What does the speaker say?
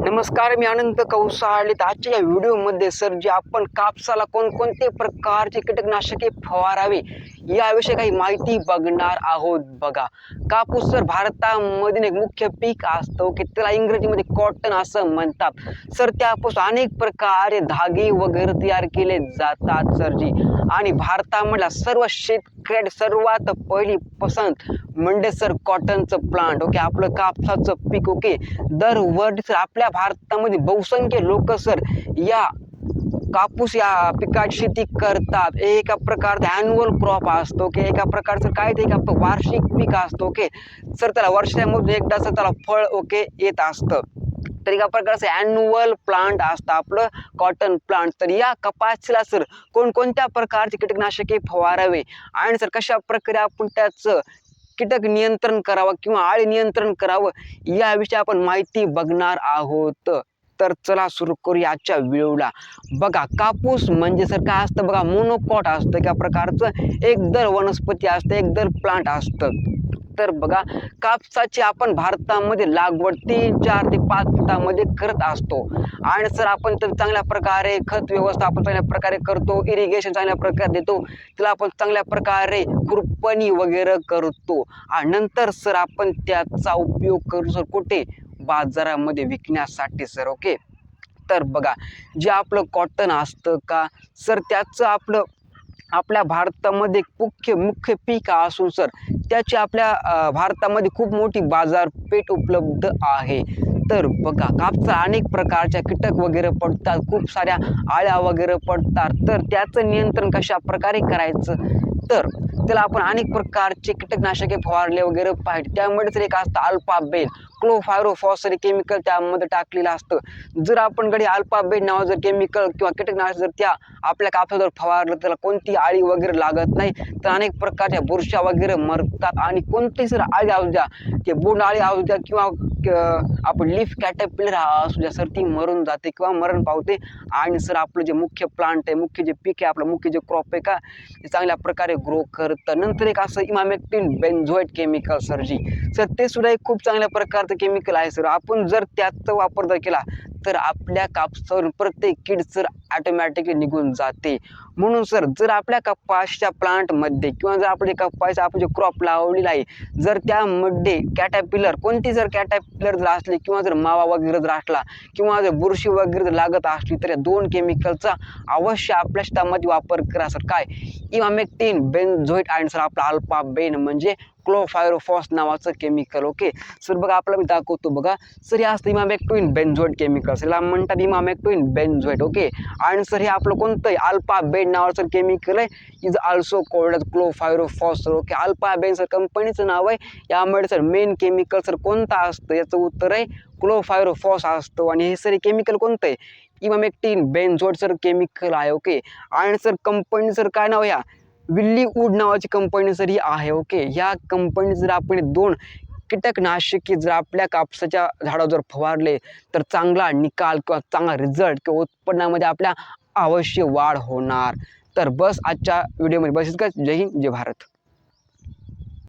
नमस्कार मी अनंत कौसाळीत आजच्या या व्हिडिओमध्ये सर जे आपण कापसाला कोणकोणते प्रकारचे कीटकनाशके फवारावे याविषयी काही माहिती बघणार आहोत बघा. कापूस सर भारतामधील एक मुख्य पीक असतो की त्याला इंग्रजीमध्ये कॉटन असं म्हणतात. सर त्यापासून अनेक प्रकारे धागे वगैरे तयार केले जातात सरजी आणि भारतामधला सर्व शेतकऱ्या सर्वात पहिली पसंत म्हणजे सर कॉटनचं प्लांट ओके आपलं कापसाचं पीक ओके. दरवर्षी सर आपल्या भारतामध्ये बहुसंख्य लोक सर या कापूस या पिकाची शेती करतात. एका प्रकारचा ॲन्युअल क्रॉप असतो की एका प्रकारचं काय ते एक वार्षिक पीक असतो ओके? सर त्याला वर्षामधून एकदा सर त्याला फळ ओके येत असतं. तर एका प्रकारचं ॲन्युअल प्लांट असतं आपलं कॉटन प्लांट तर या कपाशीला सर कोणकोणत्या प्रकारचे कीटकनाशके फवारावे? आणि सर कशा प्रकारे आपण त्याचं कीटक नियंत्रण करावं किंवा आळी नियंत्रण करावं? याविषयी आपण माहिती बघणार आहोत. तर चला सुरू करूया आजच्या व्हिडिओला. बघा कापूस म्हणजे सर काय असतं बघा मोनोकॉट असतं एका प्रकारचं एकदर वनस्पती असतं एकदर प्लांट असतं. तर बघा कापसाची आपण भारतामध्ये लागवड तीन चार ते पाच फुटामध्ये करत असतो. आणि सर आपण तर चांगल्या प्रकारे खत व्यवस्था आपण चांगल्या प्रकारे करतो इरिगेशन चांगल्या प्रकारे देतो त्याला आपण चांगल्या प्रकारे खुरपणी वगैरे करतो. आणि नंतर सर आपण त्याचा उपयोग करू सर कुठे? बाजारामध्ये विकण्यासाठी सर ओके तर बघा जे आपलं कॉटन असतं का? सर त्याचं आपलं आपल्या भारतामध्ये मुख्य मुख्य पीक असून सर त्याची आपल्या भारतामध्ये खूप मोठी बाजारपेठ उपलब्ध आहे. तर बघा कापसा अनेक प्रकारच्या कीटक वगैरे पडतात खूप साऱ्या आळ्या वगैरे पडतात. तर त्याचं नियंत्रण कशा प्रकारे करायचं? तर त्याला आपण अनेक प्रकारचे कीटकनाशके फवारले वगैरे पाहिजे. त्यामुळे तर एक असतं अल्फाबेन क्लोफायरोफॉसरी केमिकल त्यामध्ये टाकलेलं असतं. जर आपण कडे अल्फाबेन नाव जर केमिकल किंवा कीटकनाशक जर त्या आपल्या कापसावर फवारलं त्याला कोणती आळी वगैरे लागत नाही तर अनेक प्रकारच्या बुरशा वगैरे मरतात. आणि कोणती जर आळी असू द्या ते बोंड आळी असू द्या किंवा आपण लिफ कॅटरपिलर असू द्या सर ती मरून जाते किंवा मरण पावते. आणि सर आपलं जे मुख्य प्लांट आहे मुख्य जे पीक आहे आपलं मुख्य जे क्रॉप आहे का ते चांगल्या प्रकारे ग्रो करतं. नंतर एक असं emamectin benzoate chemical sir ji. Sir ते सुद्धा एक खूप चांगल्या प्रकार पदार्थ केमिकल आहे सर आपण जर त्याचा वापर जर केला तर आपल्या कापसावर प्रत्येक कीड सर ॲटोमॅटिकली निघून जाते. म्हणून सर जर आपल्या कपासच्या प्लांटमध्ये किंवा जर आपले कपास आपण जे क्रॉप लावलेला आहे जर त्यामध्ये कॅटॅपिलर कोणती जर कॅटॅपिलर जर असली किंवा जर मावा वगैरे जर असला किंवा जर बुरशी वगैरे जर लागत असली तर या दोन केमिकलचा अवश्य आपल्या शेतामध्ये वापर करा सर. काय? इवामेक्टिन बेनझोईट आणि सर आपला अल्फा बेन म्हणजे क्लोफायरोफॉस नावाचं केमिकल ओके सर बघा आपलं मी दाखवतो बघा. सर हे असतं इमामेक्टोइन बेन्झोइट केमिकल सर याला म्हणतात इमामेक्टोइन बेन्झोइट ओके आणि सर हे आपलं कोणतं आहे अल्फा बेन नावाचं केमिकल आहे. Is also called chlorpyrifos sir okay Alpha Ben sir कंपनीचं नाव आहे. यामुळे सर मेन केमिकल सर कोणतं असतं? याचं उत्तर आहे क्लोफायरोफॉस असतो. आणि हे सर केमिकल कोणतं आहे इमामेक्टिन बेन्झोइट सर केमिकल आहे ओके आणि सर कंपनी सर काय नाव या? विल्ली वूड नावाची कंपनी जर ही आहे ओके ह्या कंपनी जर आपण दोन कीटकनाशके जर आपल्या कापसाच्या झाडावर जर फवारले तर चांगला निकाल किंवा चांगला रिझल्ट किंवा उत्पन्नामध्ये आपल्या अवश्य वाढ होणार. तर बस आजच्या व्हिडिओमध्ये बस इतकंच जय हिंद जय भारत.